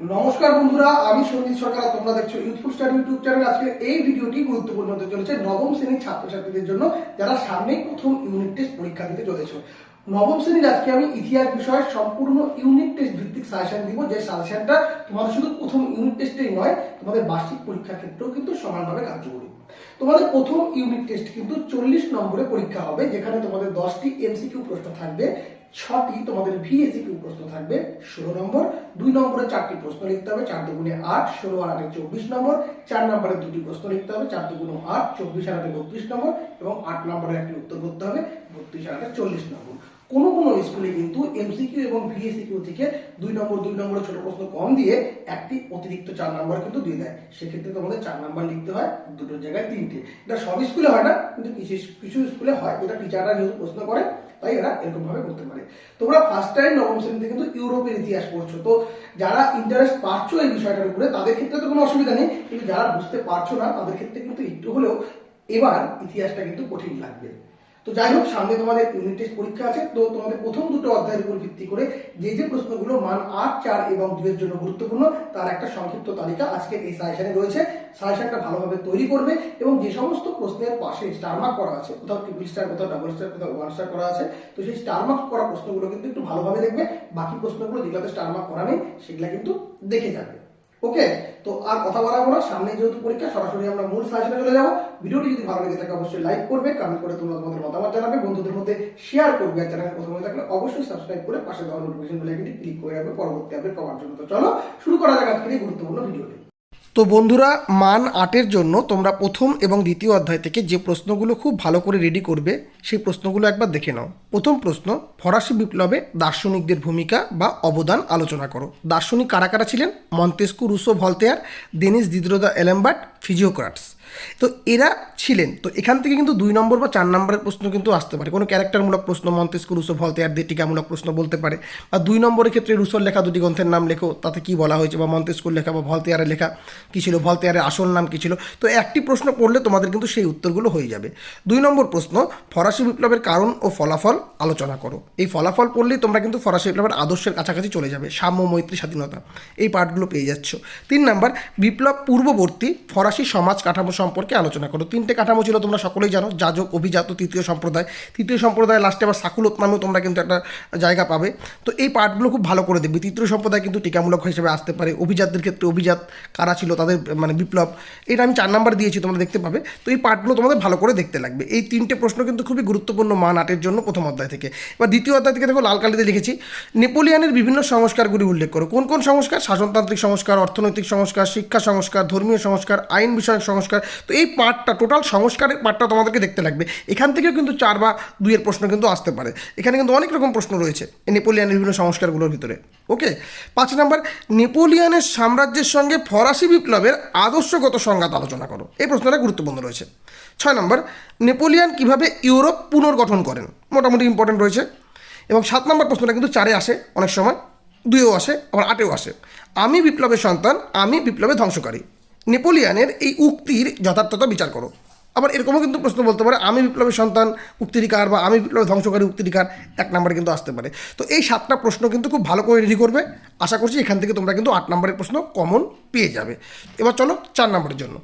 নমস্কার বন্ধুরা, আমি সঞ্জিত সরকার, তোমরা দেখছ ইউথফুল স্টাডি ইউটিউব চ্যানেল আজকে এই ভিডিওটি গুরুত্বপূর্ণ হতে চলেছে নবম শ্রেণির ছাত্রছাত্রীদের জন্য, যারা সামনেই প্রথম ইউনিট টেস্ট পরীক্ষা দিতে চলেছে। নবম শ্রেণির আজকে আমি ইতিহাস বিষয়ে সম্পূর্ণ ইউনিট টেস্ট ভিত্তিক সাজেশন দিব। যে সাজেশনটা তোমাদের শুধু প্রথম ইউনিট টেস্টেই নয়, তোমাদের বার্ষিক পরীক্ষার ক্ষেত্রেও কিন্তু সমানভাবে কার্যকরী। তোমাদের প্রথম ইউনিট টেস্ট কিন্তু চল্লিশ নম্বরে পরীক্ষা হবে, যেখানে তোমাদের দশটি এমসিকিউ প্রশ্ন থাকবে, ছটি তোমাদের ভিএসিকিউ প্রশ্ন থাকবে, ষোলো নম্বর, দুই নম্বরে চারটি প্রশ্ন লিখতে হবে, চার দুগুণে আট, ষোলো আর আটে চব্বিশ নম্বর, চার নম্বরে দুটি প্রশ্ন লিখতে হবে, চার দুগুণ আট, চব্বিশ আর আটে বত্রিশ নম্বর, এবং আট নম্বরে একটি উত্তর করতে হবে, বত্রিশ আর আটে চল্লিশ নম্বর। কোনো কোনো স্কুলে কিন্তু এমসিকিউ এবং ভিএসিকিউ থেকে দুই নম্বর, দুই নম্বরে ছোট প্রশ্ন কম দিয়ে একটি অতিরিক্ত চার নম্বর কিন্তু দিয়ে দেয়। সেক্ষেত্রে তোমাদের চার নম্বর লিখতে হয়, দুটোর জায়গায় তিনটে। এটা সব স্কুলে হয় না, কিন্তু কিছু কিছু স্কুলে হয়। এটা টিচাররা যেহেতু প্রশ্ন করে, তাই এরা এরকম ভাবে করতে পারে। তোমরা ফার্স্ট টাইম নবম শ্রেণীতে কিন্তু ইউরোপের ইতিহাস পড়ছো। তো যারা ইন্টারেস্ট পাচ্ছ এই বিষয়টার উপরে, তাদের ক্ষেত্রে তো কোনো অসুবিধা নেই। কিন্তু যারা বুঝতে পারছ না, তাদের ক্ষেত্রে কিন্তু একটু হলেও এবার ইতিহাসটা কিন্তু কঠিন লাগবে। তো যাই হোক, সামনে তোমাদের ইউনিট টেস্ট পরীক্ষা আছে, তো তোমাদের প্রথম দুটো অধ্যায়ের উপর ভিত্তি করে যে যে প্রশ্নগুলো মান আট, চার এবং দুয়ের জন্য গুরুত্বপূর্ণ, তার একটা সংক্ষিপ্ত তালিকা আজকে এই সাজেশনে রয়েছে। সাজেশনটা ভালোভাবে তৈরি করবে এবং যে সমস্ত প্রশ্নের পাশে স্টার মার্ক করা আছে, কোথাও ট্রিপল স্টার কোথাও ডাবল স্টার কোথাও ওয়ান স্টার করা আছে, তো সেই স্টার মার্ক করা প্রশ্নগুলো কিন্তু একটু ভালোভাবে দেখবে, বাকি প্রশ্নগুলো যেগুলোতে স্টার মার্ক করা নেই, সেগুলো কিন্তু দেখে যাবে। ওকে তো আর কথা বলা না। সামনে যেহেতু পরীক্ষা, সরাসরি আমরা মূল সাজেশনে চলে যাব। ভিডিওটি যদি ভালো লেগে থাকে, অবশ্যই লাইক করবে কমেন্ট করে তোমরা তোমাদের মতামত জানাবে, বন্ধুদের মধ্যে শেয়ার করবে, আর চ্যানেলে প্রথমে থাকলে অবশ্যই সাবস্ক্রাইব করে পাশে দেওয়া নোটিফিকেশন বেল আইকনটি ক্লিক করে রাখবে। পরবর্তী আপডেট পাওয়ার জন্য। তো চলো, শুরু করা যাক আজকের এই গুরুত্বপূর্ণ ভিডিওটি তো বন্ধুরা, মান আটের জন্য তোমরা প্রথম এবং দ্বিতীয় অধ্যায় থেকে যে প্রশ্নগুলো খুব ভালো করে রেডি করবে, সেই প্রশ্নগুলো একবার দেখে নাও। প্রথম প্রশ্ন, ফরাসি বিপ্লবে দার্শনিকদের ভূমিকা বা অবদান আলোচনা করো। দার্শনিক কারা কারা ছিলেন? Montesquieu Rousseau Voltaire, Denis, Diderot, Alembert physiocrats তো এরা ছিলেন। তো এখান থেকে কিন্তু দুই নম্বর বা চার নম্বরের প্রশ্ন কিন্তু আসতে পারে। কোনো ক্যারেক্টারমূলক প্রশ্ন মন্তেস্কু রুসো ভলতেয়ার দিয়ে টিকামূলক প্রশ্ন বলতে পারে। বা দুই নম্বরের ক্ষেত্রে রুসোর লেখা দুটি গ্রন্থের নাম লেখো, তাতে কি বলা হয়েছে? বা মন্তেস্কুর লেখা বা ভলতেয়ারের লেখা কী ছিল? ভলতেয়ারের আসল নাম কী ছিল? তো একটি প্রশ্ন পড়লে তোমাদের কিন্তু সেই উত্তরগুলো হয়ে যাবে। দুই নম্বর প্রশ্ন, ফরাসি বিপ্লবের কারণ ও ফলাফল আলোচনা করো। এই ফলাফল পড়লেই তোমরা কিন্তু ফরাসি বিপ্লবের আদর্শের কাছাকাছি চলে যাবে। সাম্য, মৈত্রী, স্বাধীনতা। এই পার্টগুলো পেয়ে যাচ্ছ। তিন নম্বর, বিপ্লব পূর্ববর্তী ফরাসি সমাজ কাঠামো সম্পর্কে আলোচনা করো। তিনটে কাঠামো ছিল তোমরা সকলেই জানো, যাজক, অভিজাত, তৃতীয় সম্প্রদায়। তৃতীয় সম্প্রদায় লাস্টে আবার সাকুলত নামেও তোমরা কিন্তু একটা জায়গা পাবে। তো এই পার্টগুলো খুব ভালো করে দেখবে। তৃতীয় সম্প্রদায় কিন্তু টিকামূলক হিসেবে আসতে পারে। অভিজাতদের ক্ষেত্রে অভিজাত কারা ছিল তাদের মানে বিপ্লব। এটা আমি চার নাম্বার দিয়েছি, তোমরা দেখতে পাবে। তো এই পার্টগুলো তোমাদের ভালো করে দেখতে লাগবে। এই তিনটে প্রশ্ন কিন্তু খুবই গুরুত্বপূর্ণ মান আটের জন্য প্রথম অধ্যায় থেকে। এবার দ্বিতীয় অধ্যায় থেকে দেখো, লাল কালিতে লিখেছি, নেপোলিয়ানের বিভিন্ন সংস্কারগুলি উল্লেখ করো। কোন কোন সংস্কার? শাসনতান্ত্রিক সংস্কার, অর্থনৈতিক সংস্কার, শিক্ষা সংস্কার, ধর্মীয় সংস্কার আইন বিষয়ক সংস্কার। তো এই পার্টটা টোটাল সংস্কারের পার্টটা তোমাদেরকে দেখতে লাগবে। এখান থেকেও কিন্তু চার বা দুইয়ের প্রশ্ন কিন্তু আসতে পারে। এখানে কিন্তু অনেক রকম প্রশ্ন রয়েছে নেপোলিয়ানের বিভিন্ন সংস্কারগুলোর ভিতরে। ওকে? পাঁচ নম্বর, নেপোলিয়ানের সাম্রাজ্যের সঙ্গে ফরাসি বিপ্লবের আদর্শগত সংঘাত আলোচনা করো। এই প্রশ্নটা গুরুত্বপূর্ণ রয়েছে। ছয় নম্বর, নেপোলিয়ান কীভাবে ইউরোপ পুনর্গঠন করেন? মোটামুটি ইম্পর্টেন্ট রয়েছে। এবং সাত নম্বর প্রশ্নটা কিন্তু চারে আসে অনেক সময়। দুইও আসে, আবার আটেও আসে। আমি বিপ্লবের সন্তান, আমি বিপ্লবের ধ্বংসকারী। নেপোলিয়ানের এই উক্তির যথার্থতা বিচার করো। আবার এরকমও কিন্তু প্রশ্ন বলতে পারে, আমি বিপ্লবের সন্তান উক্তিরিকার বা আমি বিপ্লবের ধ্বংসকারী উক্তিরিকার এক নম্বরে কিন্তু আসতে পারে। তো এই সাতটা প্রশ্ন কিন্তু খুব ভালো করে রেডি করবে। আশা করছি এখান থেকে তোমরা কিন্তু আট নম্বরের প্রশ্ন কমন পেয়ে যাবে। এবার চলো চার নম্বরের জন্য।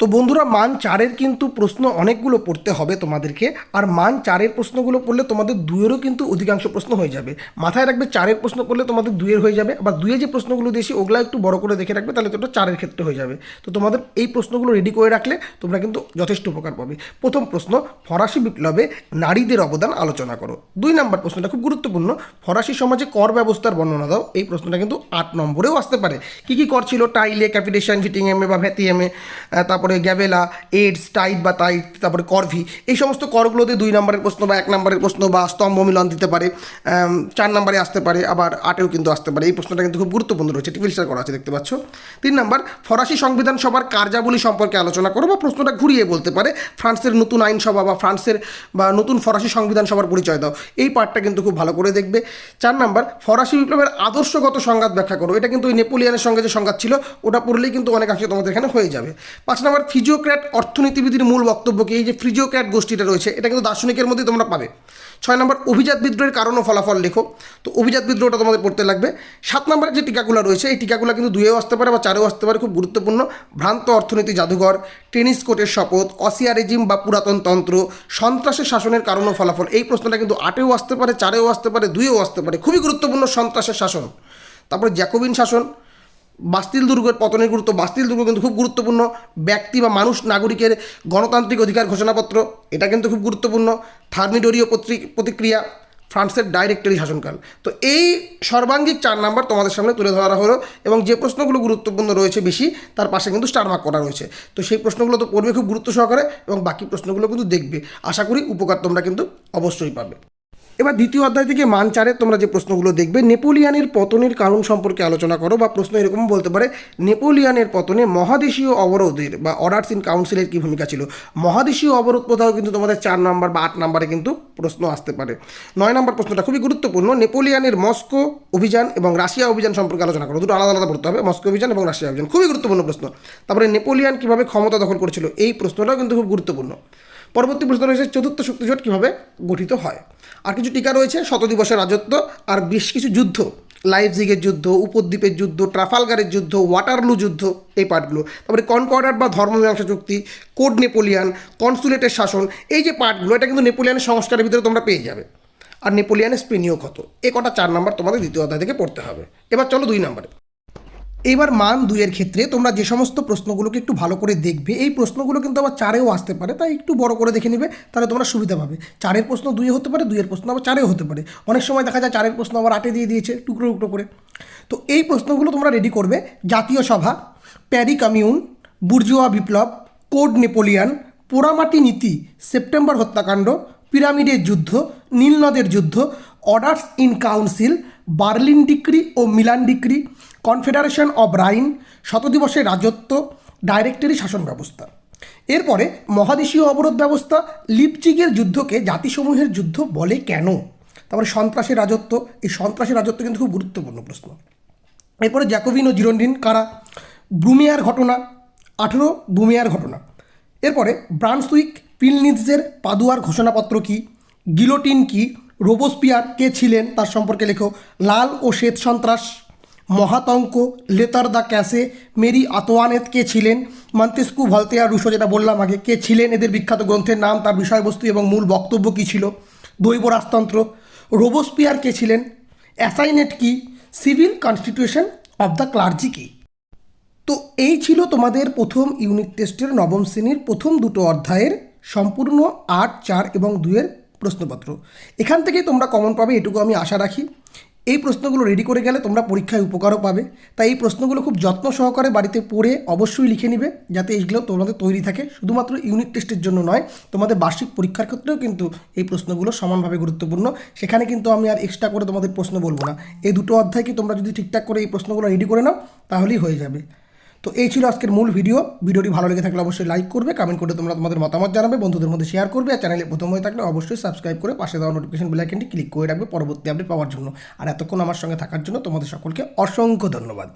তো বন্ধুরা মান চারের কিন্তু প্রশ্ন অনেকগুলো পড়তে হবে তোমাদেরকে, আর মান চারের প্রশ্নগুলো পড়লে তোমাদের দুয়েরও কিন্তু অধিকাংশ প্রশ্ন হয়ে যাবে। মাথায় রাখবে চারের প্রশ্ন পড়লে তোমাদের দুয়ের হয়ে যাবে, আবার দুয়ে যে প্রশ্নগুলো দিয়েছি ওগুলো একটু বড় করে দেখে রাখবে, তাহলে তোটা চারের ক্ষেত্রে হয়ে যাবে। তো তোমাদের এই প্রশ্নগুলো রেডি করে রাখলে তোমরা কিন্তু যথেষ্ট উপকার পাবে। প্রথম প্রশ্ন, ফরাসি বিপ্লবে নারীদের অবদান আলোচনা করো। দুই নম্বর প্রশ্নটা খুব গুরুত্বপূর্ণ, ফরাসি সমাজে কর ব্যবস্থার বর্ণনা দাও। এই প্রশ্নটা কিন্তু আট নম্বরেও আসতে পারে। কী কী কর ছিল? টাইলে, ক্যাপিটেশন ভিটিংএমে বা ভ্যাটিএমে তারপরে গ্যাবেলা এইডস টাইট বা টাইট তারপরে করভি, এই সমস্ত করগুলোতে দুই নম্বরের প্রশ্ন বা এক নম্বরের প্রশ্ন বা স্তম্ভ মিলন দিতে পারে চার নম্বরে আসতে পারে, আবার আটেও কিন্তু আসতে পারে। এই প্রশ্নটা কিন্তু খুব গুরুত্বপূর্ণ রয়েছে টিভিল স্টার করা আছে, দেখতে পাচ্ছ। তিন নম্বর, ফরাসি সংবিধান সভার কার্যাবলী সম্পর্কে আলোচনা করো বা প্রশ্নটা ঘুরিয়ে বলতে পারে, ফ্রান্সের নতুন আইনসভা বা ফ্রান্সের বা নতুন ফরাসি সংবিধান সভার পরিচয় দাও। এই পার্টটা কিন্তু খুব ভালো করে দেখবে। চার নম্বর, ফরাসি বিপ্লবের আদর্শগত সংঘাত ব্যাখ্যা করো। এটা কিন্তু ওই নেপোলিয়ানের সঙ্গে যে সংঘাত ছিল, ওটা পড়লেই কিন্তু অনেকাংশে তোমাদের এখানে হয়ে যাবে। পাঁচ নম্বর নাম্বার ফিজিওক্র্যাট অর্থনীতিবিদের মূল বক্তব্য কি এই যে ফিজিওক্র্যাট গোষ্ঠীটা রয়েছে, এটা কিন্তু দার্শনিকের মধ্যেই তোমরা পাবে। ছয় নম্বর, অভিজাত বিদ্রোহের কারণ ও ফলাফল লেখো। তো অভিজাত বিদ্রোহটা তোমাদের পড়তে লাগবে। সাত নম্বরের যে টিকাগুলো রয়েছে, এই টিকাগুলো কিন্তু দুয়েও আসতে পারে বা চারেও আসতে পারে, খুব গুরুত্বপূর্ণ। ভ্রান্ত অর্থনীতি জাদুঘর, টেনিস কোর্টের শপথ, অসিয়া রেজিম বা পুরাতন তন্ত্র, সন্ত্রাসের শাসনের কারণ ও ফলাফল, এই প্রশ্নটা কিন্তু আটেও আসতে পারে, চারেও আসতে পারে দুয়েও আসতে পারে। খুবই গুরুত্বপূর্ণ সন্ত্রাসের শাসন। তারপরে জ্যাকোবিন শাসন বাস্তিল দুর্গের পতনের গুরুত্ব, বাস্তিল দুর্গ কিন্তু খুব গুরুত্বপূর্ণ। ব্যক্তি বা মানুষ, নাগরিকের গণতান্ত্রিক অধিকার ঘোষণাপত্র, এটা কিন্তু খুব গুরুত্বপূর্ণ। থার্মিডোরীয় প্রতিক্রিয়া, ফ্রান্সের ডাইরেক্টরি শাসনকাল। তো এই সর্বাঙ্গিক চার নাম্বার তোমাদের সামনে তুলে ধরা হলো এবং যে প্রশ্নগুলো গুরুত্বপূর্ণ রয়েছে বেশি, তার পাশে কিন্তু স্টার মার্ক করা রয়েছে। তো সেই প্রশ্নগুলো তো পড়বে খুব গুরুত্ব সহকারে এবং বাকি প্রশ্নগুলো কিন্তু দেখবে। আশা করি উপকার তোমরা কিন্তু অবশ্যই পাবে। এবার দ্বিতীয় অধ্যায় থেকে মান চারে তোমরা যে প্রশ্নগুলো দেখবে, নেপোলিয়ানের পতনের কারণ সম্পর্কে আলোচনা করো বা প্রশ্ন এরকম বলতে পারে, নেপোলিয়ানের পতনে মহাদেশীয় অবরোধের বা অর্ডার্স ইন কাউন্সিলের কী ভূমিকা ছিল? মহাদেশীয় অবরোধ কোথাও কিন্তু তোমাদের চার নম্বর বা আট নাম্বারে কিন্তু প্রশ্ন আসতে পারে। নয় নম্বর প্রশ্নটা খুবই গুরুত্বপূর্ণ, নেপোলিয়ানের মস্কো অভিযান এবং রাশিয়া অভিযান সম্পর্কে আলোচনা করো। দুটো আলাদা আলাদা পড়তে হবে, মস্কো অভিযান এবং রাশিয়া অভিযান। খুবই গুরুত্বপূর্ণ প্রশ্ন। তারপরে নেপোলিয়ান কীভাবে ক্ষমতা দখল করেছিল, এই প্রশ্নটাও কিন্তু খুব গুরুত্বপূর্ণ। পরবর্তী প্রশ্ন রয়েছে, চতুর্থ শক্তিজোট কীভাবে গঠিত হয়? আর কিছু টিকা রয়েছে, শতদিবসের রাজত্ব আর বেশ কিছু যুদ্ধ। লাইফজিগের যুদ্ধ, উপদ্বীপের যুদ্ধ, ট্রাফালগারের যুদ্ধ, ওয়াটারলু যুদ্ধ, এই পার্টগুলো। তারপরে কনকর্ডার বা ধর্মমীমাংসা চুক্তি, কোড নেপোলিয়ান, কনসুলেটের শাসন, এই যে পার্টগুলো, এটা কিন্তু নেপোলিয়ানের সংস্কারের ভিতরে তোমরা পেয়ে যাবে। আর নেপোলিয়ানের স্পেনীয় ক্ষত, এ কটা চার নাম্বার তোমাদের দ্বিতীয় অধ্যায় থেকে পড়তে হবে। এবার চলো দুই নম্বরে। এবার মান দুইয়ের ক্ষেত্রে তোমরা যে সমস্ত প্রশ্নগুলোকে একটু ভালো করে দেখবে, এই প্রশ্নগুলো কিন্তু আবার চারেও আসতে পারে, তাই একটু বড় করে দেখে নেবে, তাহলে তোমরা সুবিধা পাবে। চারের প্রশ্ন দুইয়ে হতে পারে, দুইয়ের প্রশ্ন আবার চারেও হতে পারে। অনেক সময় দেখা যায় চারের প্রশ্ন আবার আটে দিয়ে দিয়েছে, টুকরো টুকরো করে। তো এই প্রশ্নগুলো তোমরা রেডি করবে। জাতীয় সভা, প্যারি কমিউন, বুর্জোয়া বিপ্লব, কোড নেপোলিয়ান, পোড়ামাটি নীতি, সেপ্টেম্বর হত্যাকাণ্ড, পিরামিডের যুদ্ধ নীলনদের যুদ্ধ orders in council, Berlin decree O Milan decree, confederation of Rhine, শতদিবসের রাজত্ব, ডাইরেক্টরি শাসন ব্যবস্থা। এরপরে মহাদেশীয় অবরোধ ব্যবস্থা, লিপচিগের যুদ্ধকে জাতিসমূহের যুদ্ধ বলে কেন? তারপরে সন্ত্রাসের রাজত্ব, এই সন্ত্রাসের রাজত্ব কিন্তু খুব গুরুত্বপূর্ণ প্রশ্ন। এরপরে জ্যাকোবিন ও জিরন্ডিন কারা? ব্রুমিয়ার ঘটনা, আঠেরো ব্রুমিয়ার ঘটনা। এরপরে ব্রান্সউইক পিলনিৎসের পাদুয়ার ঘোষণাপত্র কি? গিলোটিন কি? রোবোস্পিয়ার কে ছিলেন তার সম্পর্কে লেখো। লাল ও শ্বেত সন্ত্রাস, মহাতঙ্ক, লেতার দ্য ক্যাসে, মেরি আতোয়ানেত, কে ছিলেন? মন্তেস্কু ভলতেয়া রুশো, যেটা বললাম আগে, কে ছিলেন? এদের বিখ্যাত গ্রন্থের নাম, তার বিষয়বস্তু এবং মূল বক্তব্য কী ছিল? দৈব রাজতন্ত্র। রোবোস্পিয়ার কে ছিলেন? অ্যাসাইনেট কি? Civil constitution of the clergy কি? তো এই ছিল তোমাদের প্রথম ইউনিট টেস্টের নবম শ্রেণির প্রথম দুটো অধ্যায়ের সম্পূর্ণ আট, চার এবং দুইয়ের প্রশ্নপত্র। এখান থেকেই তোমরা কমন পাবে, এটুকু আমি আশা রাখি। এই প্রশ্নগুলো রেডি করে গেলে তোমরা পরীক্ষায় উপকারও পাবে। তাই এই প্রশ্নগুলো খুব যত্ন সহকারে বাড়িতে পড়ে অবশ্যই লিখে নিবে, যাতে এইগুলো তোমাদের তৈরি থাকে। শুধুমাত্র ইউনিট টেস্টের জন্য নয়, তোমাদের বার্ষিক পরীক্ষার ক্ষেত্রেও কিন্তু এই প্রশ্নগুলো সমানভাবে গুরুত্বপূর্ণ। সেখানে কিন্তু আমি আর এক্সট্রা করে তোমাদের প্রশ্ন বলব না। এই দুটো অধ্যায়কে তোমরা যদি ঠিকঠাক করে এই প্রশ্নগুলো রেডি করে নাও, তাহলেই হয়ে যাবে। তো এই ছিল আজকের মূল ভিডিও ভিডিওটি ভালো লেগে থাকলে অবশ্যই লাইক করবে কমেন্ট করে তোমরা তোমাদের মতামত জানাবে, বন্ধুদের মধ্যে শেয়ার করবে, আর চ্যানেলে প্রথম হয়ে থাকলে অবশ্যই সাবস্ক্রাইব করে পাশে দেওয়া নোটিফিকেশন বেলাইকেনটি ক্লিক করে রাখবে পরবর্তী আপডেট পাওয়ার জন্য। আর এতক্ষণ আমার সঙ্গে থাকার জন্য তোমাদের সকলকে অসংখ্য ধন্যবাদ।